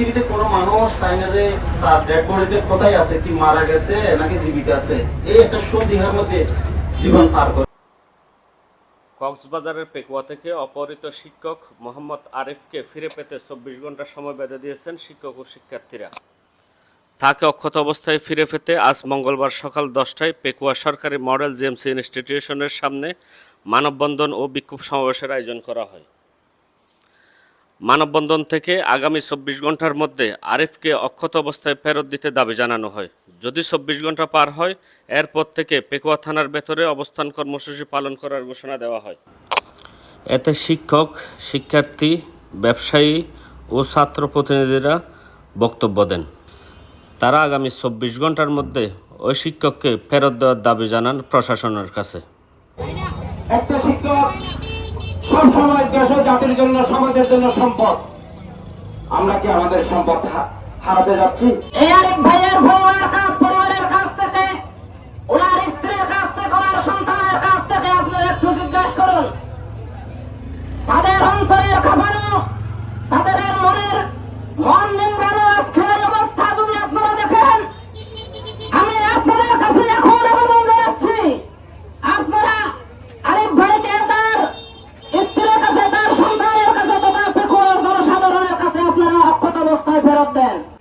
পৃথিবীতে কোনো মানুষ চায় না যে তার ডেড কোথায় আছে, কি মারা গেছে, নাকি জীবিত আছে। এই একটা সন্দিহার মধ্যে জীবন পার করে। কক্সবাজারের পেকুয়া থেকে অপহৃত শিক্ষক মোহাম্মদ আরিফকে ফিরে পেতে চব্বিশ ঘণ্টা সময় বেঁধে দিয়েছেন শিক্ষক ও শিক্ষার্থীরা। তাকে অক্ষত অবস্থায় ফিরে পেতে আজ মঙ্গলবার সকাল দশটায় পেকুয়া সরকারি মডেল জেমসি ইনস্টিটিউশনের সামনে মানববন্ধন ও বিক্ষোভ সমাবেশের আয়োজন করা হয়। মানববন্ধন থেকে আগামী চব্বিশ ঘণ্টার মধ্যে আরিফকে অক্ষত অবস্থায় ফেরত দিতে দাবি জানানো হয়। যদি চব্বিশ ঘণ্টা পার হয় এরপর থেকে পেকুয়া থানার ভেতরে অবস্থান কর্মসূচি পালন করার ঘোষণা দেওয়া হয়। এতে শিক্ষক শিক্ষার্থী ব্যবসায়ী ও ছাত্র প্রতিনিধিরা বক্তব্য দেন। তারা আগামী চব্বিশ ঘণ্টার মধ্যে ওই শিক্ষককে ফেরত দেওয়ার দাবি জানান প্রশাসনের কাছে। একটা শিক্ষক সবসময় দেশ জাতির জন্য, সমাজের জন্য সম্পদ। আমরা কি আমাদের সম্পদ হারাতে যাচ্ছি? এই আরেক ভাইয়ের কাছ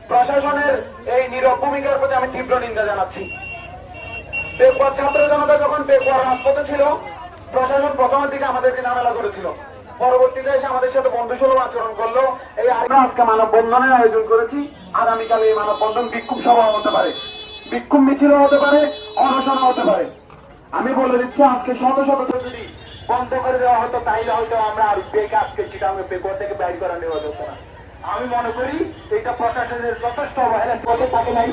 প্রশাসনের এই নীরব ভূমিকার প্রতি আমি তীব্র নিন্দা জানাচ্ছি। পেকুয়ার ছাত্র জনতা যখন পেকুয়ার রাজপথে ছিল, প্রশাসন প্রথমের দিকে আমাদেরকে ঝামেলা করেছিল। পরবর্তীতে এসে আমাদের সাথে বন্ধুসুলভ আচরণ করল। এই আমরা আজকে মানববন্ধনের আয়োজন করেছি। আগামীকাল এই মানববন্ধন বিক্ষোভ সভা হতে পারে। বিক্ষোভ মিছিল হতে পারে, অনশন হতে পারে। আমি বলে দিচ্ছি, আজকে শত শত যদি বন্ধ করে দেওয়া হতো, তাইলে হয়তো আমরা আর বেকে আজকে চিটাঙ্গে পেকুয়ার থেকে বাইর করা নেওয়া যেত না। আমি মনে করি এটা প্রশাসনের যথেষ্ট অবহেলা পথে থাকে নাই।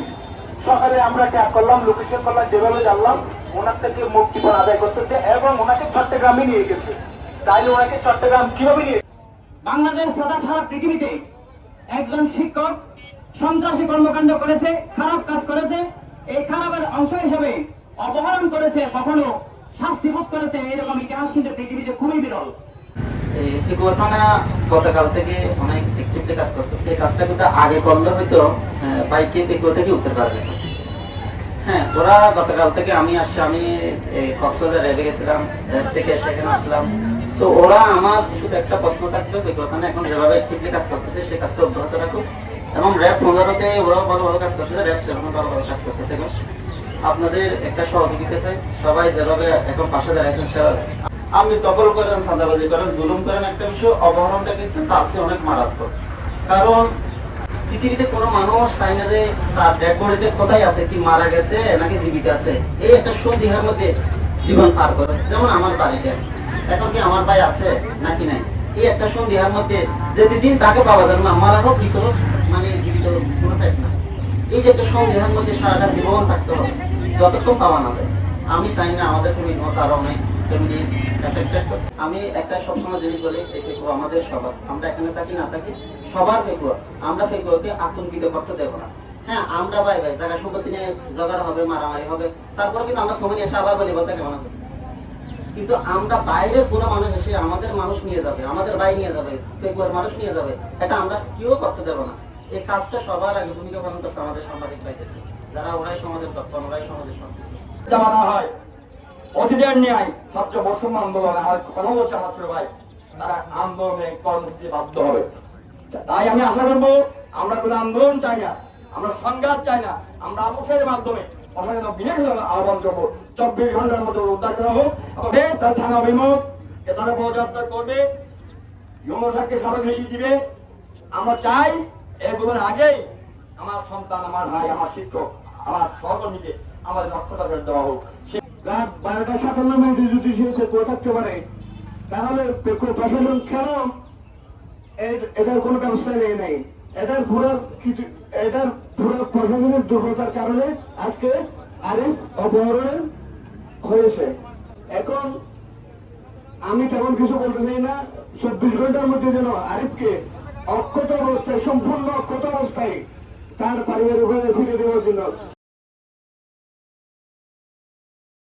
সকালে আমরা ট্যাপ করলাম লোকেশন করলাম, যেভাবে জানলাম, ওনার থেকে মুক্তিপণ আদায় করতেছে এবং ওনাকে চট্টগ্রামে নিয়ে গেছে। তাইলে ওনাকে চট্টগ্রাম কীভাবে নিয়ে বাংলাদেশ তথা সারা পৃথিবীতে একজন শিক্ষক, সন্ত্রাসী কর্মকাণ্ড করেছে, খারাপ কাজ করেছে, এই খারাপের অংশ হিসেবে অপহরণ করেছে, কখনো শাস্তিভোগ করেছে, এরকম ইতিহাস কিন্তু পৃথিবীতে খুবই বিরল। গতকাল থেকে অনেক কাজ করতেছে। এই কাজটা কিন্তু আগে করলে হয়তো বাইকে থেকে উত্তর পারবে? হ্যাঁ ওরা গতকাল থেকে আমি আসছি, আমি কক্সবাজার রেবে গেছিলাম রেব থেকে আসলাম। তো ওরা আমার শুধু একটা প্রশ্ন এখন যেভাবে একটিভলি কাজ করতেছে সেই কাজটা অব্যাহত রাখুক। এবং র্যাব পনেরোতে ওরাও ভালোভাবে কাজ করতেছে সেরকম ভালোভাবে কাজ করতেছে। আপনাদের একটা সহযোগিতা চাই, সবাই যেভাবে এখন পাশে দাঁড়িয়েছেন সে আপনি দখল করেন, সাদাবাজি করেন, জুলুম করেন একটা বিষয়, অপহরণটা কিন্তু তার চেয়ে অনেক মারাত্মক। কারণ পৃথিবীতে কোনো মানুষ চায় না যে তার ডেড বডিতে কোথায় আছে, কি মারা গেছে, নাকি জীবিত আছে। এই একটা সন্দিহার মধ্যে জীবন পার করে। যেমন আমার বাড়িতে। এখন কি আমার ভাই আছে, নাকি নাই? এই একটা সন্দিহার মধ্যে যেদিন তাকে পাওয়া যাবে না মারা হোক, কি হোক মানে জীবিত কোনো ফ্যাক্ট না এই যে একটা সন্দেহের মধ্যে সারাটা জীবন থাকতে হবে, যতক্ষণ পাওয়া না যায়। আমি চাই না আমাদের কোনো মতো আরও অনেক করছে। আমি একটা সবসময় বলি, এই পেকুয়া আমাদের সবার। আমরা এখানে থাকি, না থাকি, সবার পেকুয়া আমরা পেকুয়াকে আতঙ্কিত করতে না। হ্যাঁ আমরা ভাই ভাই সম্পত্তি নিয়ে ঝগড়া হবে, মারামারি হবে কিন্তু আমরা সময় এসে আবার বলি, বলতে কেমন হচ্ছে কিন্তু আমরা বাইরের কোনো মানুষ এসে আমাদের মানুষ নিয়ে যাবে, আমাদের ভাই নিয়ে যাবে ফেকুয়ার মানুষ নিয়ে যাবে, এটা আমরা কেউ করতে দেবো না। এই কাজটা সবার আগে ভূমিকা পালন করতে আমাদের সাংবাদিক যারা ওরাই সমাজের তৎপর ওরাই সমাজের জানা হয়। অতীতের ন্যায় ছাত্র বৈষম্য আন্দোলন আর কথা বলছে আমার ছোট ভাই, তারা আন্দোলনে কর্মসূচি বাধ্য হবে। তাই আমি আশা করব, আমরা কোনো আন্দোলন চাই না, আমরা সংঘাত চাই না, আমরা আবশ্যের মাধ্যমে আমরা সন্তান, আমার ভাই, আমার শিক্ষক, আমার সহকর্মীকে আমাদের ফেরত দেওয়া হোক। রাত বারোটা সাতান্ন মিনিটে যদি সে পেকুয়া থাকতে পারে, তাহলে প্রশাসন কেন এটার কোনো ব্যবস্থা নেই? নাই এটার পুরো কিছু এটার পুরো প্রশাসনের দুর্বলতার কারণে আজকে আরিফ অপহরণ হয়েছে এখন আমি তেমন কিছু বলতে চাই না। চব্বিশ ঘণ্টার মধ্যে যেন আরিফকে অক্ষত অবস্থায়, সম্পূর্ণ অক্ষত অবস্থায় তার পারিবারিক ফিরে দেওয়ার জন্য